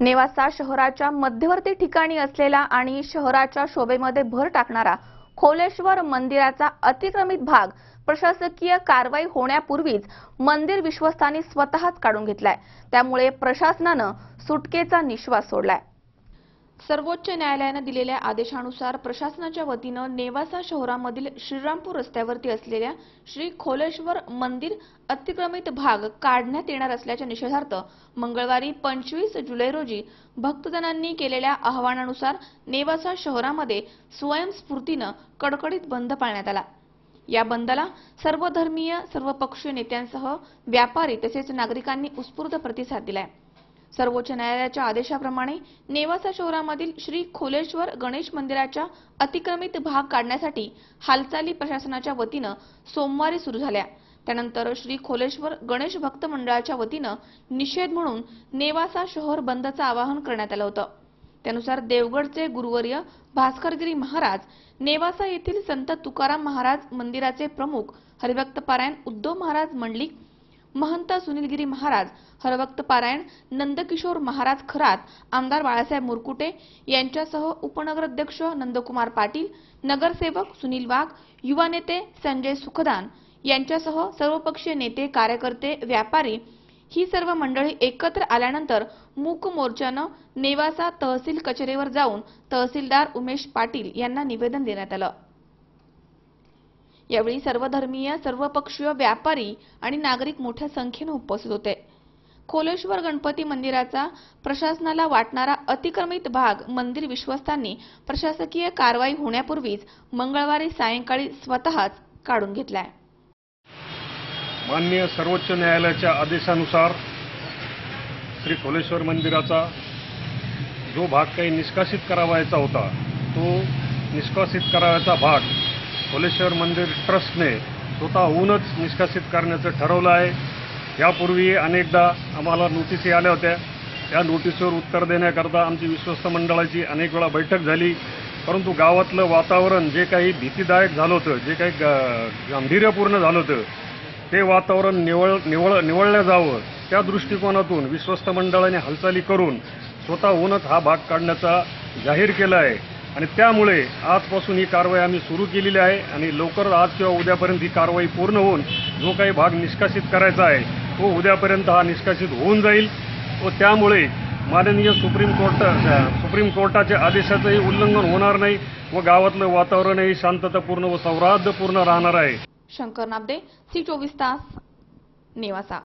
नेवासा शहराच्या मध्यवर्ती ठिकाणी असलेला आणि शहराच्या शोभेमध्ये भर टाकणारा खोलेश्वर मंदिराचा अतिक्रमित भाग प्रशासकीय कारवाई होण्यापूर्वीच मंदिर विश्वस्तांनी स्वतःच काढून घेतलाय. त्यामुळे प्रशासनानं सुटकेचा निश्वास सोडलाय. सर्वोच्च न्यायालयानं दिलेल्या आदेशानुसार प्रशासनाच्या वतीनं नेवासा शहरामधील श्रीरामपूर रस्त्यावरती असलेल्या श्री खोलेश्वर मंदिर अतिक्रमित भाग काढण्यात येणार असल्याच्या निषेधार्थ मंगळवारी पंचवीस जुलै रोजी भक्तजनांनी केलेल्या आवाहनानुसार नेवासा शहरामध्ये स्वयंस्फूर्तीनं कडकडीत बंद पाळण्यात आला. या बंदला सर्वधर्मीय सर्वपक्षीय नेत्यांसह व्यापारी तसेच नागरिकांनी उत्स्फूर्त प्रतिसाद दिलाय. सर्वोच्च न्यायालयाच्या आदेशाप्रमाणे नेवासा शहरामधील श्री खोलेश्वर गणेश मंदिराच्या अतिक्रमित भाग काढण्यासाठी हालचाली प्रशासनाच्या वतीनं सोमवारी सुरू झाल्या. त्यानंतर श्री खोलेश्वर गणेश भक्त मंडळाच्या वतीनं निषेध म्हणून नेवासा शहर बंदचं आवाहन करण्यात आलं होतं. त्यानुसार देवगडचे गुरुवर्य भास्करगिरी महाराज नेवासा येथील संत तुकाराम महाराज मंदिराचे प्रमुख हरिभक्त पारायण उद्धव महाराज मंडलिक महंत सुनीलगिरी महाराज हरभक्त पारायण नंदकिशोर महाराज खरात आमदार बाळासाहेब मुरकुटे यांच्यासह उपनगराध्यक्ष नंदकुमार पाटील नगरसेवक सुनील वाघ युवा नेते संजय सुखदान यांच्यासह सर्वपक्षीय नेते कार्यकर्ते व्यापारी ही सर्व मंडळी एकत्र आल्यानंतर मूक मोर्चानं नेवासा तहसील कचेरीवर जाऊन तहसीलदार उमेश पाटील यांना निवेदन देण्यात आलं. यावेळी सर्वधर्मीय सर्वपक्षीय व्यापारी आणि नागरिक मोठ्या संख्येने उपस्थित होते. खोलेश्वर गणपती मंदिराचा प्रशासनाला वाटणारा अतिक्रमित भाग मंदिर विश्वस्तांनी प्रशासकीय कारवाई होण्यापूर्वीच मंगळवारी सायंकाळी स्वतःच काढून घेतलाय. माननीय सर्वोच्च न्यायालयाच्या आदेशानुसार श्री खोलेश्वर मंदिराचा जो भाग काही निष्कासित करावायचा होता तो निष्कासित करावायचा भाग खोलेश्वर मंदिर ट्रस्टने स्वतःहूनच निष्कासित करण्याचं ठरवलं आहे. यापूर्वी अनेकदा आम्हाला नोटिसी आल्या होत्या. त्या नोटीसवर उत्तर देण्याकरता आमची विश्वस्त मंडळाची अनेक वेळा बैठक झाली. परंतु गावातलं वातावरण जे काही भीतीदायक झालं होतं जे काही ग- गांभीर्यपूर्ण झालं होतं ते वातावरण निवळ निवळ निवळलं जावं त्या दृष्टिकोनातून विश्वस्त मंडळाने हालचाली करून स्वतःहूनच हा भाग काढण्याचा जाहीर केला आहे. आणि त्यामुळे आजपासून ही कारवाई आम्ही सुरू केलेली आहे आणि लवकर आज किंवा उद्यापर्यंत ही कारवाई पूर्ण होऊन जो काही भाग निष्कासित करायचा आहे तो उद्यापर्यंत हा निष्कासित होऊन जाईल व त्यामुळे माननीय सुप्रीम कोर्ट सुप्रीम कोर्टाच्या आदेशाचंही उल्लंघन होणार नाही व गावातलं वातावरणही शांततापूर्ण व सौहार्दपूर्ण राहणार आहे. शंकर नाबदे सी चोवीस तास नेवासा.